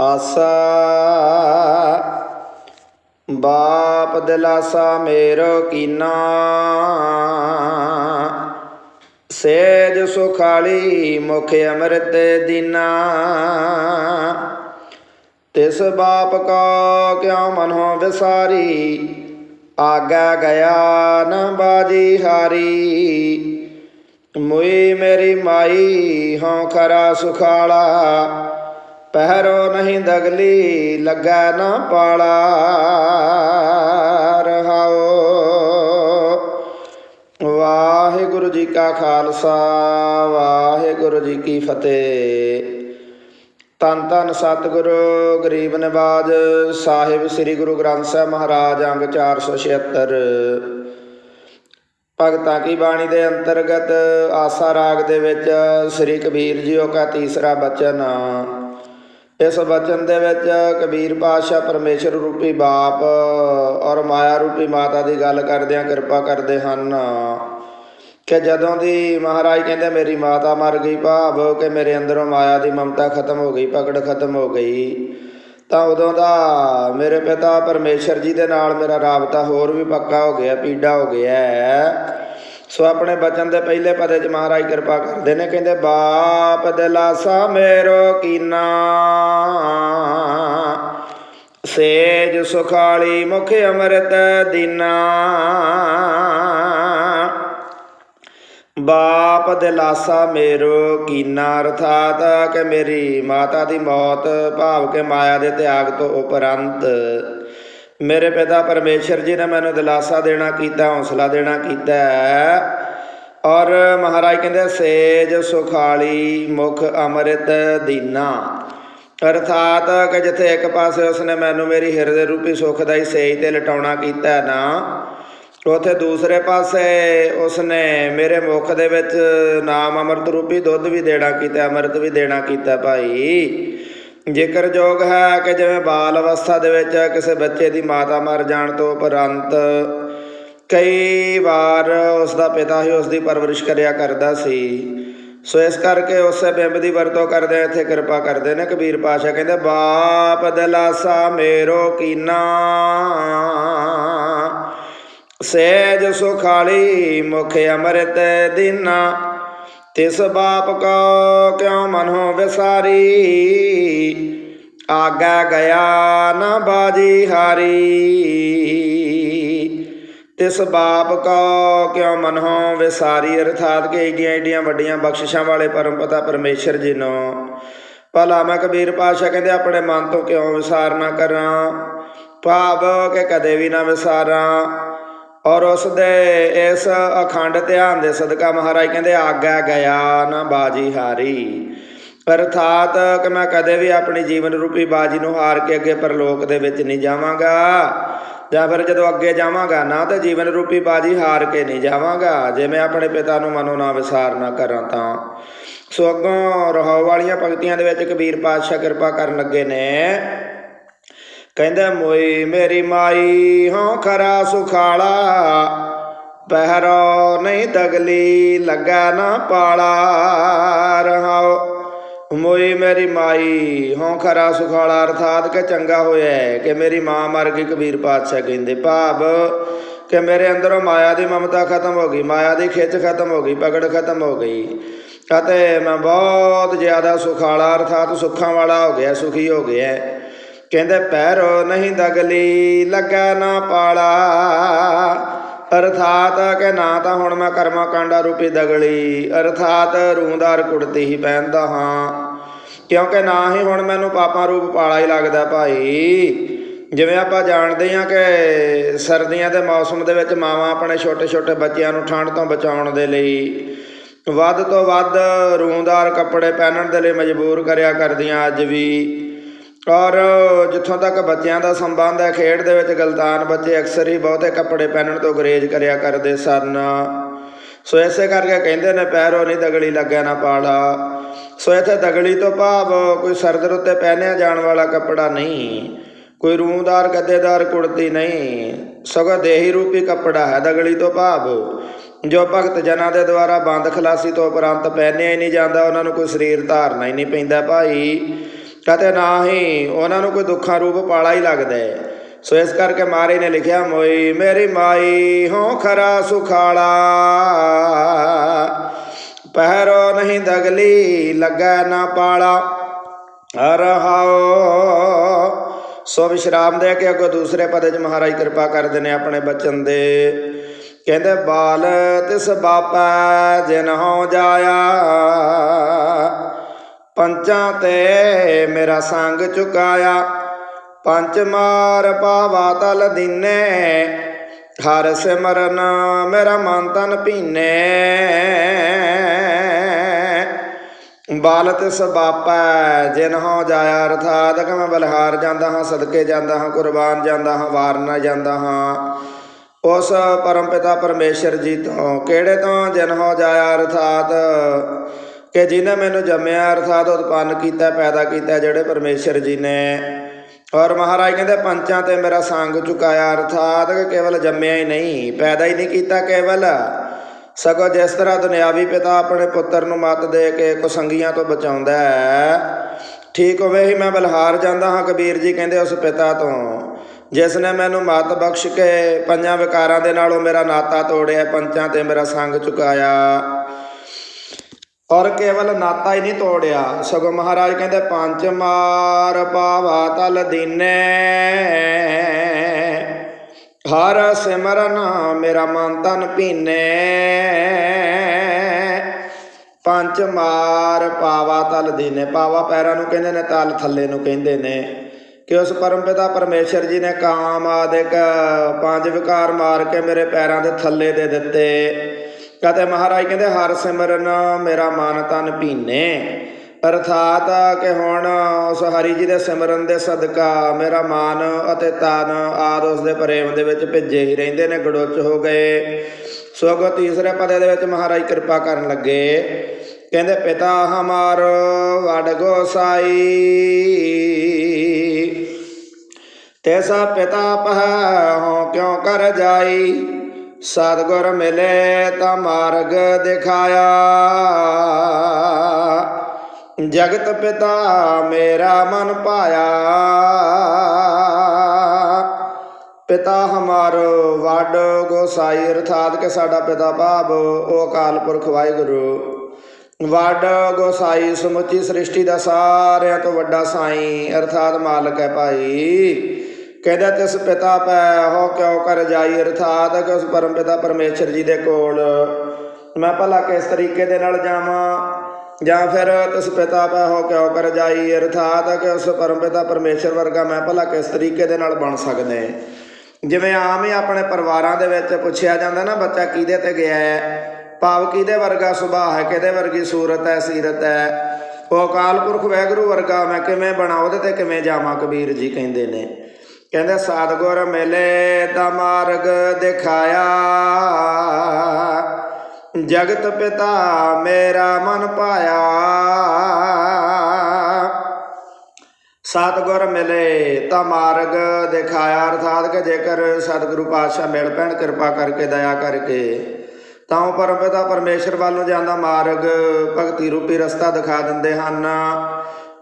ਆਸਾ ਬਾਪ ਦਿਲਾਸਾ ਮੇਰੋ ਕੀਨਾ। ਸੇਜ ਸੁਖਾਲੀ ਮੁਖ ਅੰਮ੍ਰਿਤ ਦੀਨਾ। ਤਿਸ ਬਾਪ ਕਾ ਕਿਉ ਮਨੋ ਵਿਸਾਰੀ। ਆਗਾ ਗਿਆ ਨ ਬਾਜੀ ਹਾਰੀ। ਮੁਈ ਮੇਰੀ ਮਾਈ ਹਉ ਖਰਾ ਸੁਖਾਲਾ। ਪਹਿਰੋ ਨਹੀਂ ਦਗਲੀ, ਲੱਗਾ ਨਾ ਪਾਲਾ, ਰਹਾਓ। ਵਾਹਿਗੁਰੂ ਜੀ ਕਾ ਖਾਲਸਾ, ਵਾਹਿਗੁਰੂ ਜੀ ਕੀ ਫਤਿਹ। ਤਨ ਤਨ ਸਤਿਗੁਰੂ, ਗਰੀਬ ਨਿਵਾਜ ਸਾਹਿਬ, ਸ੍ਰੀ ਗੁਰੂ ਗ੍ਰੰਥ ਸਾਹਿਬ ਮਹਾਰਾਜ, ਅੰਗ 476 ਭਗਤਾਂ ਕੀ ਬਾਣੀ ਦੇ ਅੰਤਰਗਤ, ਆਸਾ ਰਾਗ ਦੇ ਵਿੱਚ ਸ੍ਰੀ ਕਬੀਰ ਜੀਓ ਕਾ ਤੀਸਰਾ ਬਚਨ ਇਸ ਵਚਨ ਦੇ ਵਿੱਚ ਕਬੀਰ ਪਾਤਸ਼ਾਹ ਪਰਮੇਸ਼ਰ ਰੂਪੀ ਬਾਪ ਔਰ ਮਾਇਆ ਰੂਪੀ ਮਾਤਾ ਦੀ ਗੱਲ ਕਰਦਿਆਂ ਕਿਰਪਾ ਕਰਦੇ ਹਨ ਕਿ ਜਦੋਂ ਦੀ ਮਹਾਰਾਜ ਕਹਿੰਦੇ ਮੇਰੀ ਮਾਤਾ ਮਰ ਗਈ ਭਾਵ ਕਿ ਮੇਰੇ ਅੰਦਰੋਂ ਮਾਇਆ ਦੀ ਮਮਤਾ ਖਤਮ ਹੋ ਗਈ, ਪਕੜ ਖਤਮ ਹੋ ਗਈ, ਤਾਂ ਉਦੋਂ ਦਾ ਮੇਰੇ ਪਿਤਾ ਪਰਮੇਸ਼ਰ ਜੀ ਦੇ ਨਾਲ ਮੇਰਾ ਰਾਬਤਾ ਹੋਰ ਵੀ ਪੱਕਾ ਹੋ ਗਿਆ ਪੀੜਾ ਹੋ ਗਿਆ ਹੈ। ਸੋ ਆਪਣੇ ਬਚਨ ਦੇ ਪਹਿਲੇ ਪਦੇ ਚ ਮਹਾਰਾਜ ਕਿਰਪਾ ਕਰਦੇ ਨੇ, ਕਹਿੰਦੇ, ਬਾਪ ਦਿਲਾਸਾ ਮੇਰੋ ਕੀਨਾ, ਸੇਜ ਸੁਖਾਲੀ ਮੁਖ ਅੰਮ੍ਰਿਤ ਦੀਨਾ, ਬਾਪ ਦਿਲਾਸਾ ਮੇਰੋ ਕੀਨਾ, ਅਰਥਾਤ ਕਿ ਮੇਰੀ ਮਾਤਾ ਦੀ ਮੌਤ ਭਾਵ ਕੇ ਮਾਇਆ ਦੇ ਤਿਆਗ ਤੋਂ ਉਪਰੰਤ ਮੇਰੇ ਪਿਤਾ ਪਰਮੇਸ਼ਰ ਜੀ ਨੇ ਮੈਨੂੰ ਦਿਲਾਸਾ ਦੇਣਾ ਕੀਤਾ, ਹੌਸਲਾ ਦੇਣਾ ਕੀਤਾ ਹੈ। ਔਰ ਮਹਾਰਾਜ ਕਹਿੰਦੇ, ਸੇਜ ਸੁਖਾਲੀ ਮੁਖ ਅੰਮ੍ਰਿਤ ਦੀਨਾ ਅਰਥਾਤ ਕਿ ਜਿੱਥੇ ਇੱਕ ਪਾਸੇ ਉਸਨੇ ਮੈਨੂੰ ਮੇਰੀ ਹਿਰਦੇ ਰੂਪੀ ਸੁਖ ਦਾ ਹੀ ਸੇਜ ਤੇ ਲਟਾਉਣਾ ਕੀਤਾ ਨਾ, ਉਥੇ ਦੂਸਰੇ ਪਾਸੇ ਉਸਨੇ ਮੇਰੇ ਮੁਖ ਦੇ ਵਿੱਚ ਨਾਮ ਅੰਮ੍ਰਿਤ ਰੂਪੀ ਦੁੱਧ ਵੀ ਦੇਣਾ ਕੀਤਾ, ਅੰਮ੍ਰਿਤ ਵੀ ਦੇਣਾ ਕੀਤਾ ਭਾਈ ਜੇਕਰ ਜੋਗ ਹੈ ਕਿ ਜਿਵੇਂ ਬਾਲ ਅਵਸਥਾ ਦੇ ਵਿੱਚ ਕਿਸੇ ਬੱਚੇ ਦੀ ਮਾਤਾ ਮਰ ਜਾਣ ਤੋਂ ਉਪਰੰਤ ਕਈ ਵਾਰ ਉਸ ਦਾ ਪਿਤਾ ਹੀ ਉਸ ਦੀ ਪਰਵਰਿਸ਼ ਕਰਿਆ ਕਰਦਾ ਸੀ। ਸੋ ਇਸ ਕਰਕੇ ਉਸੇ ਬਿੰਬ ਦੀ ਵਰਤੋਂ ਕਰਦੇ ਇੱਥੇ ਕਿਰਪਾ ਕਰਦੇ ਨੇ ਕਬੀਰ ਪਾਸ਼ਾ ਕਹਿੰਦੇ, ਬਾਪ ਦਲਾਸਾ ਮੇਰੋ ਕੀਨਾ, ਸਹਿਜ ਸੁਖਾਲੀ ਮੁਖ ਅੰਮ੍ਰਿਤ ਦੀਨਾ। ਤਿਸ ਬਾਪ ਕੋ ਕਿਉ ਮਨੋ ਵਿਸਾਰੀ? ਆਗਾ ਗਿਆ ਨਾ ਬਾਜੀ ਹਾਰੀ। ਤਿਸ ਬਾਪ ਕੋ ਕਿਉ ਮਨੋ ਵਿਸਾਰੀ? ਅਰਥਾਤ ਕਿ ਏਡੀਆਂ ਏਡੀਆਂ ਵੱਡੀਆਂ ਬਖਸ਼ਿਸ਼ਾਂ ਵਾਲੇ ਪਰਮ ਪਤਾ ਪਰਮੇਸ਼ਰ ਜੀ ਨੂੰ। ਭਲਾ ਮੈਂ ਕਬੀਰ ਪਾਸ਼ਾ ਕਹਿੰਦੇ, ਆਪਣੇ ਮਨ ਤੋਂ ਕਿਉਂ ਵਿਸਾਰ ਨਾ ਕਰਾਂ? ਭਾਵ ਕਿ ਕਦੇ ਵੀ ਨਾ ਵਿਸਾਰਾਂ। ਔਰ ਉਸ ਦੇ ਇਸ ਅਖੰਡ ਧਿਆਨ ਦੇ ਸਦਕਾ ਮਹਾਰਾਜ ਕਹਿੰਦੇ, ਆਗਾ ਗਿਆ ਨਾ ਬਾਜੀ ਹਾਰੀ। ਅਰਥਾਤ ਕਿ ਮੈਂ ਕਦੇ ਵੀ ਆਪਣੀ ਜੀਵਨ ਰੂਪੀ ਬਾਜੀ ਨੂੰ ਹਾਰ ਕੇ ਅੱਗੇ ਪਰਲੋਕ ਦੇ ਵਿੱਚ ਨਹੀਂ ਜਾਵਾਂਗਾ। ਜਾਂ ਫਿਰ ਜਦੋਂ ਅੱਗੇ ਜਾਵਾਂਗਾ ਨਾ, ਤਾਂ ਜੀਵਨ ਰੂਪੀ ਬਾਜੀ ਹਾਰ ਕੇ ਨਹੀਂ ਜਾਵਾਂਗਾ। ਜੇ ਮੈਂ ਆਪਣੇ ਪਿਤਾ ਨੂੰ ਮਨੋ ਨਾ ਵਿਸਾਰ ਨਾ ਕਰਾਂ ਤਾਂ। ਸੋ ਅੱਗੋਂ ਰਹਾਉ ਵਾਲੀਆਂ ਪੰਕਤੀਆਂ ਦੇ ਵਿੱਚ ਕਬੀਰ ਪਾਤਸ਼ਾਹ ਕਿਰਪਾ ਕਰਨ ਲੱਗੇ ਨੇ। ਕਹਿੰਦੇ, ਮੋਈ ਮੇਰੀ ਮਾਈ ਹੋਂ ਖਰਾ ਸੁਖਾਲਾ, ਪਹਿਰੋ ਨਹੀਂ ਦਗਲੀ ਲੱਗਾ ਨਾ ਪਾਲਾ, ਰਹਾਓ। ਮੋਈ ਮੇਰੀ ਮਾਈ ਹੋਂ ਖਰਾ ਸੁਖਾਲਾ, ਅਰਥਾਤ ਕਿ ਚੰਗਾ ਹੋਇਆ ਕਿ ਮੇਰੀ ਮਾਂ ਮਰ ਗਈ। ਕਬੀਰ ਪਾਤਸ਼ਾਹ ਕਹਿੰਦੇ, ਭਾਵ ਕਿ ਮੇਰੇ ਅੰਦਰੋਂ ਮਾਇਆ ਦੀ ਮਮਤਾ ਖਤਮ ਹੋ ਗਈ, ਮਾਇਆ ਦੀ ਖਿੱਚ ਖਤਮ ਹੋ ਗਈ, ਪਕੜ ਖਤਮ ਹੋ ਗਈ ਅਤੇ ਮੈਂ ਬਹੁਤ ਜ਼ਿਆਦਾ ਸੁਖਾਲਾ, ਅਰਥਾਤ ਸੁੱਖਾਂ ਵਾਲਾ ਹੋ ਗਿਆ, ਸੁਖੀ ਹੋ ਗਿਆ ਕਹਿੰਦੇ, ਪੈਰੋ ਨਹੀਂ ਦਗਲੀ, ਲੱਗਾ ਨਾ ਪਾਲਾ। ਅਰਥਾਤ ਕਿ ਨਾ ਤਾਂ ਹੁਣ ਮੈਂ ਕਰਮਾ ਕਾਂਡਾ ਰੂਪੀ ਦਗਲੀ। ਅਰਥਾਤ ਰੂੰਦਾਰ ਕੁੜਤੀ ਹੀ ਪਹਿਨਦਾ ਹਾਂ। ਕਿਉਂਕਿ ਨਾ ਹੀ ਹੁਣ ਮੈਨੂੰ ਪਾਪਾਂ ਰੂਪ ਪਾਲਾ ਹੀ ਲੱਗਦਾ ਭਾਈ। ਜਿਵੇਂ ਆਪਾਂ ਜਾਣਦੇ ਹਾਂ ਕਿ ਸਰਦੀਆਂ ਦੇ ਮੌਸਮ ਦੇ ਵਿੱਚ ਮਾਵਾਂ ਆਪਣੇ ਛੋਟੇ ਛੋਟੇ ਬੱਚਿਆਂ ਨੂੰ ਠੰਡ ਤੋਂ ਬਚਾਉਣ ਦੇ ਲਈ ਵੱਧ ਤੋਂ ਵੱਧ ਰੂੰਦਾਰ ਕੱਪੜੇ ਪਹਿਨਣ ਦੇ ਲਈ ਮਜਬੂਰ ਕਰਿਆ ਕਰਦੀਆਂ ਅੱਜ ਵੀ। ਔਰ ਜਿੱਥੋਂ ਤੱਕ ਬੱਚਿਆਂ ਦਾ ਸੰਬੰਧ ਹੈ, ਖੇਡ ਦੇ ਵਿੱਚ ਗਲਤਾਨ ਬੱਚੇ ਅਕਸਰ ਹੀ ਬਹੁਤੇ ਕੱਪੜੇ ਪਹਿਨਣ ਤੋਂ ਗਰੇਜ ਕਰਿਆ ਕਰਦੇ ਸਨ। ਸੋ ਐਸੇ ਕਰਕੇ ਕਹਿੰਦੇ ਨੇ, ਪੈਰੋਂ ਨਹੀਂ ਦਗਲੀ ਲੱਗਿਆ ਨਾ ਪਾਲਾ ਸੋ ਇੱਥੇ ਦਗਲੀ ਤੋਂ ਭਾਵ ਕੋਈ ਸਰਦਰ ਉੱਤੇ ਪਹਿਨਿਆ ਜਾਣ ਵਾਲਾ ਕੱਪੜਾ ਨਹੀਂ, ਕੋਈ ਰੂੰਦਾਰ, ਗੱਦੇਦਾਰ, ਕੁੜਤੀ ਨਹੀਂ, ਸਗੋਂ ਦੇਹੀ ਰੂਪੀ ਕੱਪੜਾ ਹੈ ਦਗਲੀ ਤੋਂ ਭਾਵ। ਜੋ ਭਗਤ ਜਨਾਂ ਦੇ ਦੁਆਰਾ ਬੰਦ ਖਲਾਸੀ ਤੋਂ ਉਪਰੰਤ ਪਹਿਨਿਆ ਹੀ ਨਹੀਂ ਜਾਂਦਾ, ਉਹਨਾਂ ਨੂੰ ਕੋਈ ਸਰੀਰ ਧਾਰਨਾ ਹੀ ਨਹੀਂ ਪੈਂਦਾ ਭਾਈ। ਕਹਤੇ ਨਾ ਹੀ ਉਹਨਾਂ ਨੂੰ ਕੋਈ ਦੁੱਖਾਂ ਰੂਪ ਪਾਲਾ ਹੀ ਲੱਗਦਾ ਹੈ। ਸੋ ਇਸ ਕਰਕੇ ਮਾਰੇ ਨੇ ਲਿਖਿਆ, ਮੋਈ ਮੇਰੀ ਮਾਈ ਹੋ ਖਰਾ ਸੁਖਾਲਾ। ਪਹਿਰੋ ਨਹੀਂ ਦਗਲੀ, ਲੱਗਾ ਨਾ ਪਾਲਾ। ਰਹਾਓ ਸੋ ਵਿਸ਼ਰਾਮ ਦੇ ਕੇ ਅੱਗੋਂ ਦੂਸਰੇ ਪਦੇ ਚ ਮਹਾਰਾਜ ਕਿਰਪਾ ਕਰਦੇ ਨੇ ਆਪਣੇ ਬਚਨ ਦੇ। ਕਹਿੰਦੇ, ਬਾਲ ਤਿਸ ਬਾਪਾ, ਜਿਨ ਹੋ ਜਾਇਆ। ਪੰਚਾਂ ਤੇ ਮੇਰਾ ਸੰਗ ਚੁਕਾਇਆ। ਪੰਜ ਮਾਰ ਪਾਵਾ ਤਲ ਦੀਨੇ, ਹਰ ਸਿਮਰਨ ਮੇਰਾ ਮਨ ਤਨ ਭੀਨੇ। ਬਾਲਤ ਤਿਸ ਬਾਪਾ ਜਿਨ ਹੋ ਜਾਇਆ ਅਰਥਾਤ ਕਿ ਮੈਂ ਬਲਹਾਰ ਜਾਂਦਾ ਹਾਂ, ਸਦਕੇ ਜਾਂਦਾ ਹਾਂ, ਕੁਰਬਾਨ ਜਾਂਦਾ ਹਾਂ ਵਾਰਨਾ ਜਾਂਦਾ ਹਾਂ। ਉਸ ਪਰਮ ਪਿਤਾ ਪਰਮੇਸ਼ਰ ਜੀ ਤੋਂ ਕਿਹੜੇ ਤੋਂ ਜਿਨ ਹੋ ਜਾਇਆ ਅਰਥਾਤ ਕਿ ਜਿਹਨੇ ਮੈਨੂੰ ਜੰਮਿਆ, ਅਰਥਾਤ ਉਤਪੰਨ ਕੀਤਾ, ਪੈਦਾ ਕੀਤਾ, ਜਿਹੜੇ ਪਰਮੇਸ਼ਰ ਜੀ ਨੇ। ਔਰ ਮਹਾਰਾਜ ਕਹਿੰਦੇ, ਪੰਚਾਂ ਤੇ ਮੇਰਾ ਸੰਗ ਚੁਕਾਇਆ, ਅਰਥਾਤ ਕੇਵਲ ਜੰਮਿਆ ਹੀ ਨਹੀਂ, ਪੈਦਾ ਹੀ ਨਹੀਂ ਕੀਤਾ ਕੇਵਲ। ਸਗੋਂ ਜਿਸ ਤਰ੍ਹਾਂ ਦੁਨਿਆਵੀ ਪਿਤਾ ਆਪਣੇ ਪੁੱਤਰ ਨੂੰ ਮੱਤ ਦੇ ਕੇ ਕੁਸੰਗੀਆਂ ਤੋਂ ਬਚਾਉਂਦਾ ਹੈ, ਠੀਕ ਹੋਵੇ ਹੀ ਮੈਂ ਬਲਹਾਰ ਜਾਂਦਾ ਹਾਂ, ਕਬੀਰ ਜੀ ਕਹਿੰਦੇ ਉਸ ਪਿਤਾ ਤੋਂ। ਜਿਸ ਨੇ ਮੈਨੂੰ ਮਤ ਬਖਸ਼ ਕੇ, ਪੰਜਾਂ ਵਿਕਾਰਾਂ ਦੇ ਨਾਲੋਂ ਮੇਰਾ ਨਾਤਾ ਤੋੜਿਆ, ਪੰਚਾਂ ਤੇ ਮੇਰਾ ਸੰਗ ਚੁਕਾਇਆ। ਔਰ ਕੇਵਲ ਨਾਤਾ ਹੀ ਨਹੀਂ ਤੋੜਿਆ। ਸਗੋਂ ਮਹਾਰਾਜ ਕਹਿੰਦੇ, ਪੰਜ ਮਾਰ ਪਾਵਾ ਤਲ ਦੀਨੇ। ਹਰ ਸਿਮਰਨ ਮੇਰਾ ਮਨ ਤਨ ਭੀਨੇ। ਪੰਜ ਮਾਰ ਪਾਵਾ ਤਲ ਦੀਨੇ। ਪਾਵਾ ਪੈਰਾਂ ਨੂੰ ਕਹਿੰਦੇ ਨੇ, ਤਲ ਥੱਲੇ ਨੂੰ ਕਹਿੰਦੇ ਨੇ। ਕਿ ਉਸ ਪਰਮ ਪਿਤਾ ਪਰਮੇਸ਼ਰ ਜੀ ਨੇ ਕਾਮ ਆਦਿਕ ਪੰਜ ਵਿਕਾਰ ਮਾਰ ਕੇ ਮੇਰੇ ਪੈਰਾਂ ਦੇ ਥੱਲੇ ਦੇ ਦਿੱਤੇ। ਕਹਤੇ ਮਹਾਰਾਜ ਕਹਿੰਦੇ, ਹਰ ਸਿਮਰਨ ਮੇਰਾ ਮਨ ਤਨ ਭੀਨੇ। ਅਰਥਾਤ ਕਿ ਹੁਣ ਉਸ ਹਰੀ ਜੀ ਦੇ ਸਿਮਰਨ ਦੇ ਸਦਕਾ ਮੇਰਾ ਮਨ ਅਤੇ ਤਨ ਆਦ ਉਸ ਦੇ ਪ੍ਰੇਮ ਦੇ ਵਿੱਚ ਭਿੱਜੇ ਹੀ ਰਹਿੰਦੇ ਨੇ, ਗੜੋਚ ਹੋ ਗਏ। ਸੋ ਤੀਸਰੇ ਪਦੇ ਦੇ ਵਿੱਚ ਮਹਾਰਾਜ ਕਿਰਪਾ ਕਰਨ ਲੱਗੇ। ਕਹਿੰਦੇ, ਪਿਤਾ ਹਮਾਰੋ ਵਡ ਗੋਸਾਈ। ਤੈਸਾ ਪਿਤਾ ਪਹ ਹੋ ਕਿਉ ਕਰ ਜਾਈ? ਸਤਗੁਰ ਮਿਲੇ ਤਾਂ ਮਾਰਗ ਦਿਖਾਇਆ। ਜਗਤ ਪਿਤਾ ਮੇਰਾ ਮਨ ਪਾਇਆ ਪਿਤਾ ਹਮਾਰੋ ਵੱਡ ਗੋਸਾਈ। ਅਰਥਾਤ ਕਿ ਸਾਡਾ ਪਿਤਾ ਭਾਵ, ਉਹ ਅਕਾਲ ਪੁਰਖ ਵਾਹਿਗੁਰੂ। ਵੱਡ ਗੋਸਾਈ ਸਮੁੱਚੀ ਸ੍ਰਿਸ਼ਟੀ ਦਾ ਸਾਰਿਆਂ ਤੋਂ ਵੱਡਾ ਸਾਈ। ਅਰਥਾਤ ਮਾਲਕ ਹੈ ਭਾਈ। ਕਹਿੰਦਾ ਤਿਸ ਪਿਤਾ ਪੈ, ਹੋ ਕਿਉ ਕਰ ਜਾਈ, ਅਰਥਾਤ ਕਿ ਉਸ ਪਰਮ ਪਿਤਾ ਪਰਮੇਸ਼ਰ ਜੀ ਦੇ ਕੋਲ। ਮੈਂ ਭਲਾ ਕਿਸ ਤਰੀਕੇ ਦੇ ਨਾਲ ਜਾਵਾਂ? ਜਾਂ ਫਿਰ ਤਿਸ ਪਿਤਾ ਪੈ, ਹੋ ਕਿਉ ਕਰ ਜਾਈ, ਅਰਥਾਤ ਕਿ ਉਸ ਪਰਮ ਪਿਤਾ ਪਰਮੇਸ਼ਰ ਵਰਗਾ ਮੈਂ ਭਲਾ ਕਿਸ ਤਰੀਕੇ ਦੇ ਨਾਲ ਬਣ ਸਕਦਾ ਜਿਵੇਂ ਆਮ ਹੀ ਆਪਣੇ ਪਰਿਵਾਰਾਂ ਦੇ ਵਿੱਚ ਪੁੱਛਿਆ ਜਾਂਦਾ ਨਾ, ਬੱਚਾ ਕਿਹਦੇ ਤੇ ਗਿਆ ਹੈ ਭਾਵ ਕਿਹਦੇ ਵਰਗਾ ਸੁਭਾਅ ਹੈ, ਕਿਹਦੇ ਵਰਗੀ ਸੂਰਤ ਹੈ, ਸੀਰਤ ਹੈ? ਉਹ ਅਕਾਲ ਪੁਰਖ ਵੈਗਰੂ ਵਰਗਾ ਮੈਂ ਕਿਵੇਂ ਬਣਾ, ਉਹਦੇ ਤੇ ਕਿਵੇਂ ਜਾਵਾਂ, ਕਬੀਰ ਜੀ ਕਹਿੰਦੇ ਨੇ। ਕਹਿੰਦੇ ਸਤਗੁਰ ਮਿਲੇ ਤਾਂ ਮਾਰਗ ਦਿਖਾਇਆ। ਜਗਤ ਪਿਤਾ ਮੇਰਾ ਮਨ ਪਾਇਆ। ਸਤਗੁਰ ਮਿਲੇ ਤਾਂ ਮਾਰਗ ਦਿਖਾਇਆ। ਅਰਥਾਤ ਕਿ ਜੇਕਰ ਸਤਿਗੁਰੂ ਪਾਤਸ਼ਾਹ ਮਿਲ ਪੈਣ, ਕਿਰਪਾ ਕਰਕੇ, ਦਇਆ ਕਰਕੇ, ਤਾਂ ਉਹ ਪਰਮ ਪਿਤਾ ਪਰਮੇਸ਼ਰ ਵੱਲ ਨੂੰ ਜਾਂਦਾ। ਮਾਰਗ ਭਗਤੀ ਰੂਪੀ ਰਸਤਾ ਦਿਖਾ ਦਿੰਦੇ ਹਨ।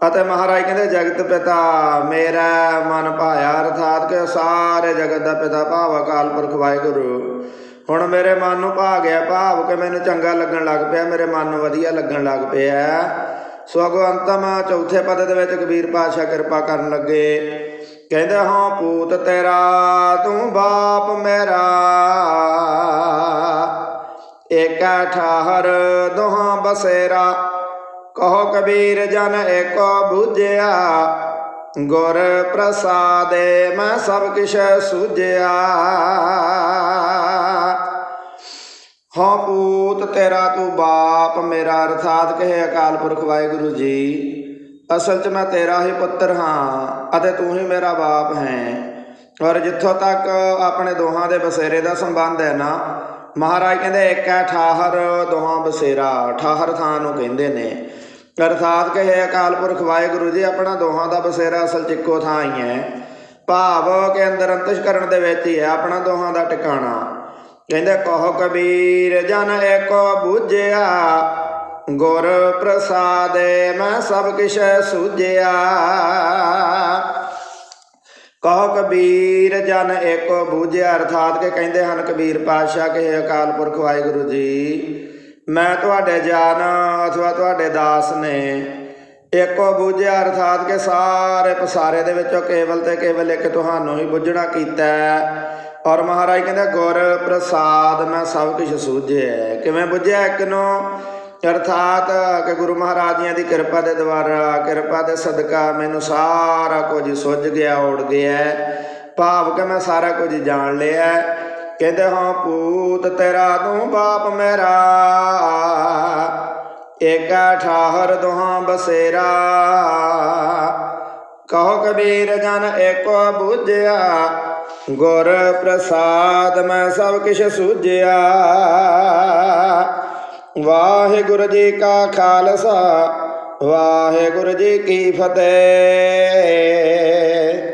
ਅਤੇ ਮਹਾਰਾਜ ਕਹਿੰਦੇ, ਜਗਤ ਪਿਤਾ ਮੇਰਾ ਮਨ ਭਾਇਆ, ਅਰਥਾਤ ਕਿ ਸਾਰੇ ਜਗਤ ਦਾ ਪਿਤਾ ਭਾਵ ਅਕਾਲ ਪੁਰਖ ਵਾਹਿਗੁਰੂ। ਹੁਣ ਮੇਰੇ ਮਨ ਨੂੰ ਭਾ ਗਿਆ ਭਾਵ ਕਿ ਮੈਨੂੰ ਚੰਗਾ ਲੱਗਣ ਲੱਗ ਪਿਆ, ਮੇਰੇ ਮਨ ਨੂੰ ਵਧੀਆ ਲੱਗਣ ਲੱਗ ਪਿਆ। ਸੋ ਅੰਤਮ ਚੌਥੇ ਪਦ ਦੇ ਵਿੱਚ ਕਬੀਰ ਪਾਤਸ਼ਾਹ ਕਿਰਪਾ ਕਰਨ ਲੱਗੇ। ਕਹਿੰਦੇ, ਹਾਂ ਪੂਤ ਤੇਰਾ, ਤੂੰ ਬਾਪ ਮੇਰਾ। ਏਕਾ ਠਾਹਰ ਦੋਹਾਂ ਬਸੇਰਾ। ਕਹੋ ਕਬੀਰ ਜਨ ਏਕੋ ਬੁਝਿਆ, ਗੁਰ ਪ੍ਰਸਾਦੇ ਮੈਂ ਸਭ ਕਿਛ ਸੁਝਿਆ। ਹਾਂ ਪੂਤ, ਤੇਰਾ ਤੂੰ ਬਾਪ ਮੇਰਾ, ਅਰਥਾਤ ਕਹੇ ਅਕਾਲ ਪੁਰਖ ਵਾਹਿਗੁਰੂ ਜੀ, ਅਸਲ 'ਚ ਮੈਂ ਤੇਰਾ ਹੀ ਪੁੱਤਰ ਹਾਂ ਅਤੇ ਤੂੰ ਹੀ ਮੇਰਾ ਬਾਪ ਹੈ। ਔਰ ਜਿੱਥੋਂ ਤੱਕ ਆਪਣੇ ਦੋਹਾਂ ਦੇ ਬਸੇਰੇ ਦਾ ਸੰਬੰਧ ਹੈ ਨਾ, ਮਹਾਰਾਜ ਕਹਿੰਦੇ, ਇੱਕ ਹੈ ਠਾਹਰ, ਦੋਹਾਂ ਬਸੇਰਾ, ਠਾਹਰ ਥਾਂ ਨੂੰ ਕਹਿੰਦੇ ਨੇ। ਅਰਥਾਤ ਕਹੇ ਅਕਾਲ ਪੁਰਖ ਵਾਹਿਗੁਰੂ ਜੀ, ਆਪਣਾ ਦੋਹਾਂ ਦਾ ਬਸੇਰਾ ਅਸਲ 'ਚ ਇੱਕੋ ਥਾਂ ਹੀ ਹੈ। ਭਾਵ ਕੇ ਅੰਦਰ ਅੰਤਿਸ਼ਕਰਨ ਦੇ ਵਿੱਚ ਹੀ ਹੈ, ਆਪਣਾ ਦੋਹਾਂ ਦਾ ਟਿਕਾਣਾ। ਕਹਿੰਦੇ, ਕਹੋ ਕਬੀਰ, ਜਨ ਏਕੋ ਬੁਝਿਆ, ਗੁਰ ਪ੍ਰਸਾਦੈ, ਮੈਂ ਸਭ ਕਿਛ ਸੂਝਿਆ। ਕਹੋ ਕਬੀਰ, ਜਨ ਏਕੋ ਬੂਝਿਆ, ਅਰਥਾਤ ਕੇ ਕਹਿੰਦੇ ਹਨ ਕਬੀਰ ਪਾਤਸ਼ਾਹ, ਕਹੇ ਅਕਾਲ ਪੁਰਖ ਵਾਹਿਗੁਰੂ ਜੀ ਮੈਂ ਤੁਹਾਡੇ ਜਾਨ ਅਥਵਾ ਤੁਹਾਡੇ ਦਾਸ ਨੇ। ਇੱਕੋ ਬੂਝਿਆ ਅਰਥਾਤ ਕਿ ਸਾਰੇ ਪਸਾਰੇ ਦੇ ਵਿੱਚੋਂ ਕੇਵਲ ਤੇ ਕੇਵਲ ਇੱਕ ਤੁਹਾਨੂੰ ਹੀ ਬੁੱਝਣਾ ਕੀਤਾ ਹੈ। ਔਰ ਮਹਾਰਾਜ ਕਹਿੰਦਾ, ਗੁਰ ਪ੍ਰਸਾਦ ਮੈਂ ਸਭ ਕੁਝ ਸੂਝਿਆ ਕਿਵੇਂ ਬੁੱਝਿਆ ਇੱਕ ਨੂੰ? ਅਰਥਾਤ ਕਿ ਗੁਰੂ ਮਹਾਰਾਜ ਜੀਆਂ ਦੀ ਕਿਰਪਾ ਦੇ ਦੁਆਰਾ, ਕਿਰਪਾ ਦੇ ਸਦਕਾ ਮੈਨੂੰ ਸਾਰਾ ਕੁਝ ਸੁੱਝ ਗਿਆ, ਉੜ ਗਿਆ ਭਾਵ ਕਿ ਮੈਂ ਸਾਰਾ ਕੁਝ ਜਾਣ ਲਿਆ ਕਹਿੰਦੇ, ਹਾਂ ਪੂਤ, ਤੇਰਾ ਤੂੰ ਬਾਪ ਮੇਰਾ। ਏਕਾ ਠਾਹਰ ਦੁਹਾਂ ਬਸੇਰਾ। ਕਹੋ ਕਬੀਰ, ਜਨ ਏਕੋ ਬੁਝਿਆ। ਗੁਰ ਪ੍ਰਸਾਦ, ਮੈਂ ਸਭ ਕਿਛ ਸੂਝਿਆ। ਵਾਹਿਗੁਰੂ ਜੀ ਕਾ ਖਾਲਸਾ, ਵਾਹਿਗੁਰੂ ਜੀ ਕੀ ਫਤਿਹ।